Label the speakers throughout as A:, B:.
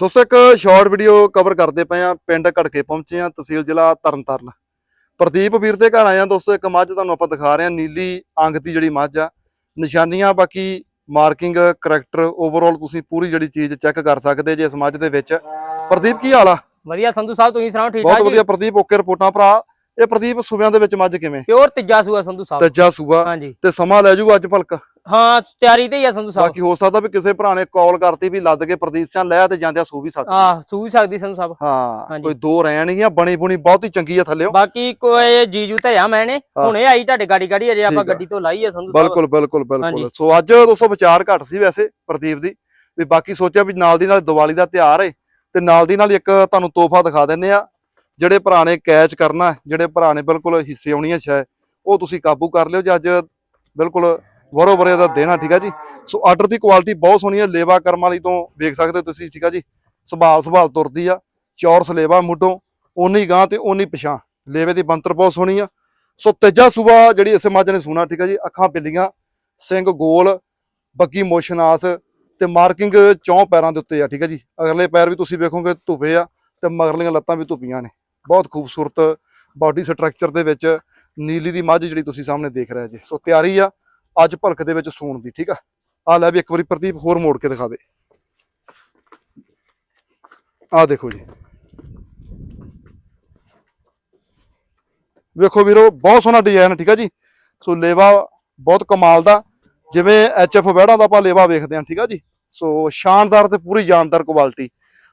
A: ਦੋਸਤੋ ਇੱਕ short video cover ਕਰਦੇ ਪਏ ਆ ਪਿੰਡ ਘੜਕੇ ਪਹੁੰਚੇ ਆ ਤਹਿਸੀਲ ਜ਼ਿਲ੍ਹਾ ਤਰਨਤਾਰਨ। ਪ੍ਰਦੀਪ ਵੀਰ ਦੇ ਘਰ ਆਏ ਆ ਦੋਸਤੋ ਇੱਕ ਮੱਝ ਤੁਹਾਨੂੰ ਆਪਾਂ ਦਿਖਾ ਰਹੇ ਆ ਨੀਲੀ ਅੰਗ ਦੀ ਜਿਹੜੀ ਮੱਝ ਆ। ਨਿਸ਼ਾਨੀਆਂ ਬਾਕੀ ਮਾਰਕਿੰਗ ਕਰੈਕਟਰ ਓਵਰਆਲ ਤੁਸੀਂ ਪੂਰੀ ਜਿਹੜੀ ਚੀਜ਼ ਚੈੱਕ ਕਰ ਸਕਦੇ ਜੇ ਇਸ ਮੱਝ ਦੇ ਵਿੱਚ। ਪ੍ਰਦੀਪ ਕੀ ਹਾਲ ਆ?
B: ਵਧੀਆ ਸੰਧੂ ਸਾਹਿਬ ਤੁਸੀਂ ਸੁਣਾਓ ਠੀਕ
A: ਬਹੁਤ
B: ਠਾਕ ਜੀ?
A: ਵਧੀਆ ਪ੍ਰਦੀਪ ਓਕੇ ਰਿਪੋਰਟਾਂ ਭਰਾ। ਇਹ ਪ੍ਰਦੀਪ ਸੂਬਿਆਂ ਦੇ ਵਿੱਚ ਮੱਝ ਕਿਵੇਂ?
B: ਪਿਓਰ ਤੀਜਾ ਸੂਆ ਸੰਧੂ ਸਾਹਿਬ।
A: ਤੇਜਾ ਸੂਆ।
B: ਹਾਂਜੀ।
A: ਤੇ ਸਮਾਂ ਲੈ ਜੂਗਾ ਅੱਜ ਭਲਕ।
B: ਹਾਂ ਤਿਆਰੀ ਤੇ ਹੀ ਆ ਸੰਧੂ ਸਾਹਿਬ
A: ਬਾਕੀ ਹੋ ਸਕਦਾ ਵੀ ਕਿਸੇ ਭਰਾ ਨੇ ਕਾਲ ਕਰਤੀ ਵੀ ਲੱਦ ਕੇ ਪ੍ਰਦੀਪ ਸਿੰਘ ਲੈ ਤੇ ਜਾਂਦਿਆਂ ਸੂ ਵੀ ਸਕਦਾ
B: ਆਹ ਸੂ ਵੀ ਸਕਦੀ ਸੰਧੂ ਸਾਹਿਬ
A: ਹਾਂ। ਕੋਈ ਦੋ ਰਹਿਣ ਆ ਬਣੀ ਬੁਣੀ ਬਹੁਤ ਹੀ ਚੰਗੀ ਆ ਥੱਲਿਓ
B: ਬਾਕੀ ਕੋਈ ਜੀਜੂ ਧਰਿਆ ਮੈਨੇ
A: ਹਾਂ।
B: ਹੁਣੇ ਆਈ ਤੁਹਾਡੇ ਗਾੜੀ ਗਾੜੀ ਅਜੇ ਆਪਾਂ
A: ਆ।
B: ਗੱਡੀ ਤੋਂ ਲਾਈ ਆ ਸੰਧੂ ਸਾਹਿਬ
A: ਬਿਲਕੁਲ ਬਿਲਕੁਲ ਬਿਲਕੁਲ। ਸੋ ਅੱਜ ਦੋਸਤੋ ਵਿਚਾਰ ਘੱਟ ਸੀ ਵੈਸੇ ਪ੍ਰਦੀਪ ਦੀ ਵੀ ਬਾਕੀ ਸੋਚਿਆ ਵੀ ਨਾਲ ਦੀ ਨਾਲ ਦੀਵਾਲੀ ਦਾ ਤਿਉਹਾਰ ਹੈ ਤੇ ਨਾਲ ਦੀ ਨਾਲ ਇੱਕ ਤੁਹਾਨੂੰ ਤੋਹਫਾ ਦਿਖਾ ਦਿੰਨੇ ਆ ਜਿਹੜੇ ਭਰਾ ਨੇ ਕੈਚ ਕਰਨਾ ਹੈ, ਜਿਹੜੇ ਭਰਾ ਨੇ ਬਿਲਕੁਲ ਹਿੱਸੇ ਆਉਣੀ ਹੈ ਸ਼ਾਇਦ ਉਹ ਤੁਸੀਂ ਕਾਬੂ ਕਰ ਲਿਓ ਜੇ ਅੱਜ ਬਿਲਕੁਲ ਵਰੋ ਵਰੇ ਦਾ ਦੇਣਾ, ਠੀਕ ਆ ਜੀ? ਸੋ ਆਰਡਰ ਦੀ ਕੁਆਲਿਟੀ ਬਹੁਤ ਸੋਹਣੀ ਹੈ ਲੇਵਾ ਕਰਮ ਵਾਲੀ ਤੋਂ ਵੇਖ ਸਕਦੇ ਹੋ ਤੁਸੀਂ, ਠੀਕ ਆ ਜੀ? ਸੰਭਾਲ ਸੰਭਾਲ ਤੁਰਦੀ ਆ, ਚੌਰਸ ਲੇਵਾ ਮੁੱਢੋਂ, ਓਨੀ ਗਾਂ ਤੇ ਓਨੀ ਪਿਛਾਂ। ਲੇਵੇ ਦੀ ਬੰਤਰ ਬਹੁਤ ਸੋਹਣੀ ਆ। ਸੋ ਤੇਜਾ ਸੂਬਾ ਜਿਹੜੀ ਇਸੇ ਮੱਝ ਨੇ ਸੂਣਾ, ਠੀਕ ਆ ਜੀ? ਅੱਖਾਂ ਬਿੱਲੀਆਂ ਸਿੰਘ ਗੋਲ, ਬੱਗੀ ਮੋਸ਼ਨ ਆਸ ਤੇ ਮਾਰਕਿੰਗ ਚੌਂ ਪੈਰਾਂ ਦੇ ਉੱਤੇ ਆ, ਠੀਕ ਆ ਜੀ? ਅਗਲੇ ਪੈਰ ਵੀ ਤੁਸੀਂ ਵੇਖੋਗੇ ਧੁੱਪੇ ਆ ਤੇ ਮਗਰਲੀਆਂ ਲੱਤਾਂ ਵੀ ਧੁਪੀਆਂ ਨੇ। ਬਹੁਤ ਖੂਬਸੂਰਤ ਬਾਡੀ ਸਟਰਕਚਰ ਦੇ ਵਿੱਚ ਨੀਲੀ ਦੀ ਮੱਝ ਜਿਹੜੀ ਤੁਸੀਂ ਸਾਹਮਣੇ ਦੇਖ ਰਹੇ ਜੀ। ਸੋ ਤਿਆਰੀ ਆ ਅੱਜ ਭਲਕ ਦੇ ਵਿੱਚ ਸੂਣ ਦੀ, ਠੀਕ ਆ? ਆ ਲੈ ਵੀ ਇੱਕ ਵਾਰੀ ਪ੍ਰਦੀਪ ਹੋਰ ਮੋੜ ਕੇ ਦਿਖਾ ਦੇ। ਆ ਦੇਖੋ ਜੀ। ਵੇਖੋ ਵੀਰੋ, ਬਹੁਤ ਸੋਹਣਾ ਡਿਜ਼ਾਈਨ ਠੀਕ ਆ ਜੀ? ਸੋ ਲੇਵਾ ਬਹੁਤ ਕਮਾਲ ਦਾ, ਜਿਵੇਂ ਐਚਐਫ ਵਹਿੜਾਂ ਦਾ ਆਪਾਂ ਲੇਵਾ ਵੇਖਦੇ ਹਾਂ, ਠੀਕ ਆ ਜੀ? ਸੋ ਸ਼ਾਨਦਾਰ ਤੇ ਪੂਰੀ ਜਾਨਦਾਰ ਕੁਆਲਿਟੀ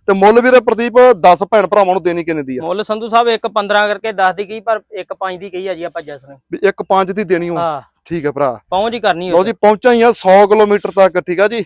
A: ਤੇ ਮੁੱਲ ਵੀਰੇ ਪ੍ਰਦੀਪ 10 ਭੈਣ ਭਰਾਵਾਂ ਨੂੰ ਦੇਣੀ ਕਿੰਨੇ ਦੀ ਆ?
B: ਮੁੱਲ ਸੰਧੂ ਸਾਹਿਬ ਇੱਕ 15 ਕਰਕੇ 10 ਦੀ ਕਹੀ ਪਰ ਇੱਕ 5 ਦੀ ਕਹੀ ਆ ਜੀ ਆਪਾਂ ਜਸ ਨੇ।
A: ਵੀ ਇੱਕ ਪੰਜ ਦੀ ਦੇਣੀ ਹੋ
B: ਹਾਂ।
A: ਠੀਕ ਹੈ ਭਰਾ।
B: ਪਹੁੰਚ ਹੀ ਕਰਨੀ
A: ਲਓ
B: ਹੋ
A: ਜੀ ਪਹੁੰਚਾ ਹੀ ਆ 100 ਕਿਲੋਮੀਟਰ ਤੱਕ ਠੀਕ ਆ ਜੀ।